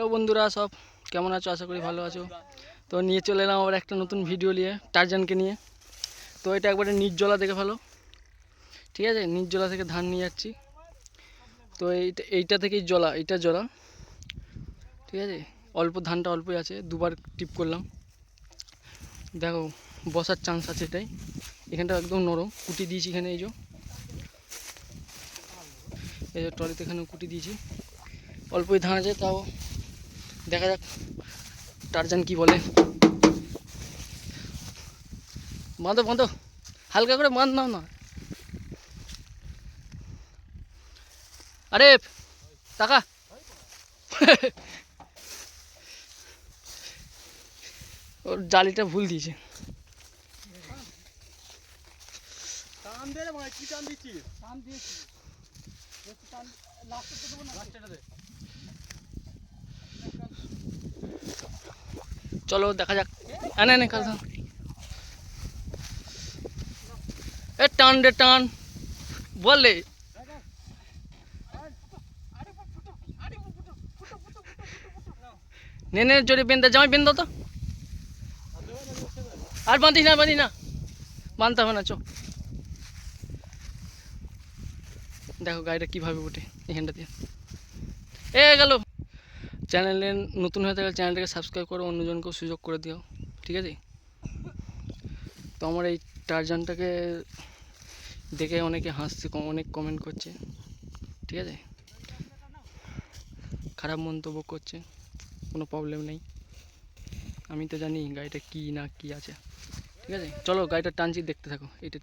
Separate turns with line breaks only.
Hello বন্ধুরা, সব কেমন আছো? আশা করি ভালো আছো। তো নিয়ে চলে এলাম আবার একটা নতুন ভিডিও নিয়ে টারজানকে নিয়ে। তো এটা একবারে নির্জলা দেখে ভালো। ঠিক আছে? নির্জলা থেকে ধান নিয়ে যাচ্ছি। তো এইটা এইটা থেকেই জলা, এইটা জলা। ঠিক আছে? অল্প ধানটা অল্পই আছে, দুবার টিপ করলাম। দেখো, বসার চান্স আছে এটাই। এখানটা একদম নরম। কুটি দিয়েছি এখানে, এই যে। এই যে টলিতে এখানে কুটি দিয়েছি। অল্পই ধান আছে, তাও দেখা যাক টারজান কি বলে। বাঁধো বাঁধো। হালকা করে বাঁধ নাও না। আরে টাকা। ওর জালিটা ভুল দিয়েছে।
টান দে রে ভাই কি টান দিয়েছি। টান লাস্টে দেবো না। লাস্টে দে।
চলো, দেখা যাক। আনে নে কাল এ, টান রে, টান। বলে নে নে, জোরে বেঁধে জামাই বেঁধ তো। আর বাঁধিস না বাঁধিস না। বাঁধতে হবে না, চো। দেখো গাড়িটা কীভাবে ওঠে এখানটা দিয়ে। এ, গেল। চ্যানেলে নতুন হয়ে থাকলে চ্যানেলটাকে সাবস্ক্রাইব করো, অন্যজনকেও সুযোগ করে দিও। ঠিক আছে? তো আমার এই টারজানটাকে দেখে অনেকে হাসছে অনেক কমেন্ট করছে। ঠিক আছে? খারাপ মন্তব্য করছে, কোনো প্রবলেম নেই। আমি তো জানি গাড়িটা কী না কী আছে। ঠিক আছে? চলো গাড়িটা টানছি, দেখতে থাকো। এটা